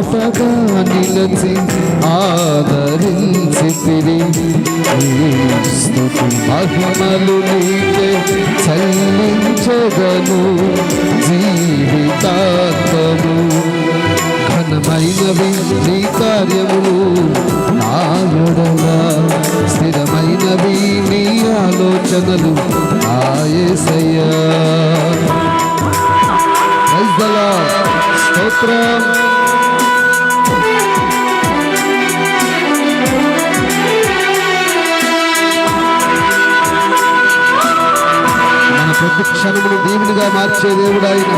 బాసటగా నిలచి ఆదరించి స్థుతి మహిమలు నీకే చెల్లించగను జీవితాత్మము. ఘనమైనవి నీ కార్యములు. క్షణమును దీవునిగా మార్చే దేవుడాయన.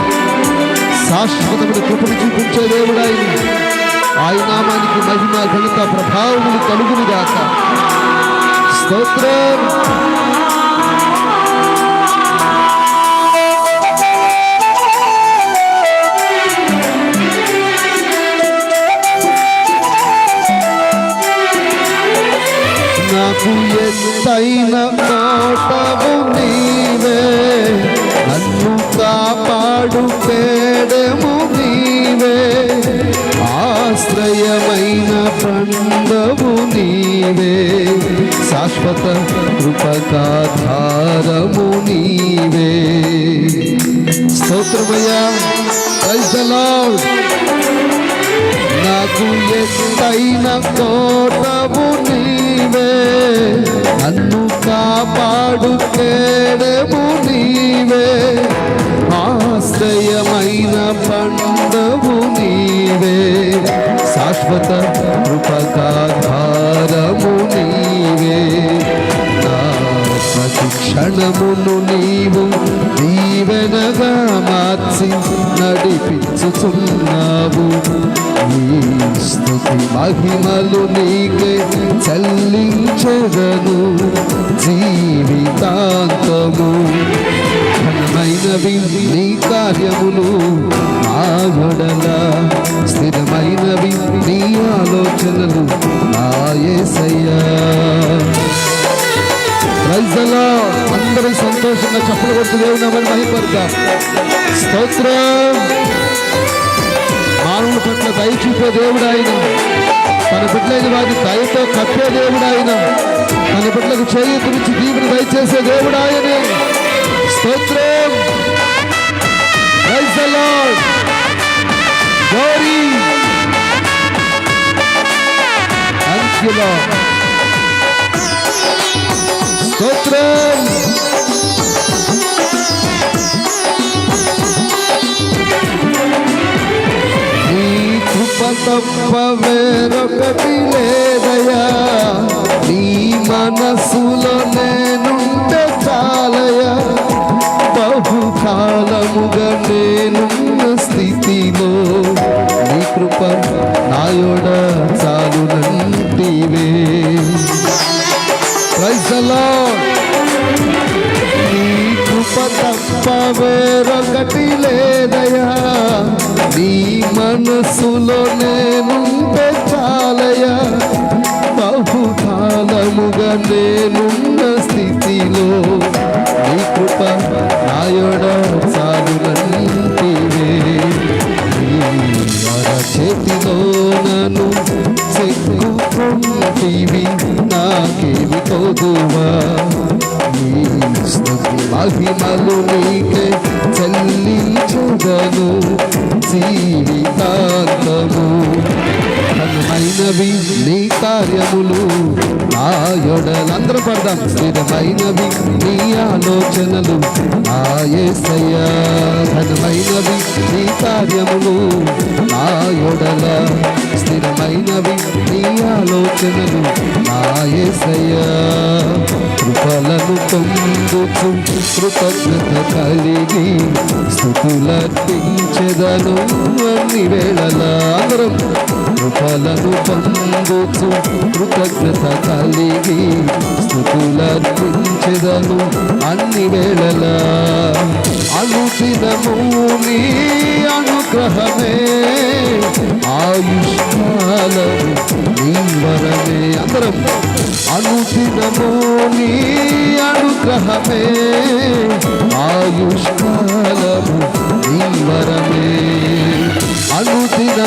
శాశ్వతమును కృపను చూపించే దేవుడు ఆయన నామానికి మహిమ ఘనత ప్రభావములు కలుగును గాక. స్తోత్రం. నాకు ఎత్తైన కృపకాధారము నీవే. స్తోత్రమయ్యా ప్రైజ్ నాకు ఎత్తైన తోటము నీవే. నన్ను కాపాడు కేడము నీవే. ఆశ్రయమైన పండవు నీవే. శాశ్వత కృపకాధారము క్షణమును నీవు దీవెనగా మార్చి నడిపించుచున్నావు. నీ స్థుతి మహిమలు నీకే చెల్లించదను. జీవితాంతము ఘనమైనవి నీ కార్యములు ఆగడల సంతోషంగా చప్పలు కొడుతూ దేవుని నామాన్ని మహిపడతా స్తోత్రం. మానవుల పట్ల దయ చూపే దేవుడు ఆయన తన బిడ్డలైన వారి దయతో కప్పే దేవుడు ఆయన తన బిడ్డలకు చేయి గురించి దీవుని దయచేసే దేవుడు ఆయనే స్తోత్రం praise the Thank you, Lord. తప్ప వేరొకటి లేదయా నీ మనసులో నేనుంటే చాలయా బహుకాలముగా నేనున్న స్థితిలో నీ కృప నాయోడ చాలునంటివే ప్రైజ్ ద నీ కృప తప్ప వేరొకటి లేదయా నీ మనసులో నేను చాలయా బహుకాలముగా నేనున్న స్థితిలో నీ కృప నాయొడ చాలునంటివే నీ చేతిలో నన్ను చెక్కుకుంటివి నాకేమి తోదువా నీ స్థుతి మహిమలు నీకే చల్లి కార్యములు నా యొడలందరూ పడదాం. స్థిరమైనవి నీ ఆలోచనలు నా యేసయ్యా ఘనమైనవి నీ కార్యములు నా యొడల స్థిరమైనవి ఆలోచనలు నాయసయ్యా కృపలను పొందుచు కృతజ్ఞత కలిగి స్థుతులర్పించెదను అన్ని వేళలా అందరం కృపలను పొందుచు కృతజ్ఞత కలిగి స్థుతులర్పించెదను అన్ని వేళలా. అనుదినము నీ అనుగ్రహమే ఆయుష్కాలము అందరం అనుదినము నీ అనుగ్రహమే ఆయుష్కాలము నీ వరమే అనుదిన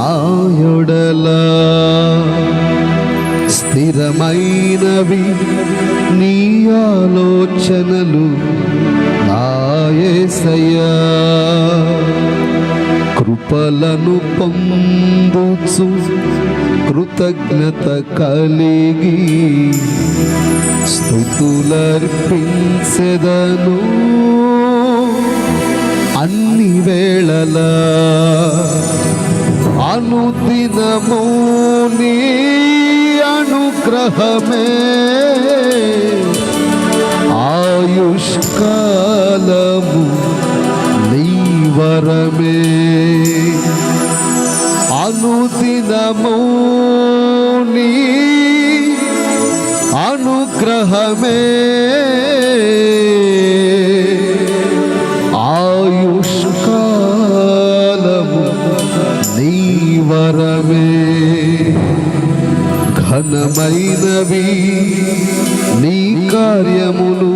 నాయొడలా స్థిరమైనవి నీ ఆలోచనలు నాయసయ్యా కృపలను పొందుచు కృతజ్ఞత కలిగి స్థుతులర్పించెదను అన్ని వేళలా. అనుగ్రహమే ఆయుష్కాలము నీ వరమే అనుదినము నీ అనుగ్రహమే ఘనమైనవి నీ కార్యములు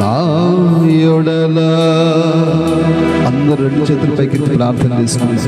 నాయొడలా అందరూ రెండు చేతులపైకి ప్రార్థన చేసుకుని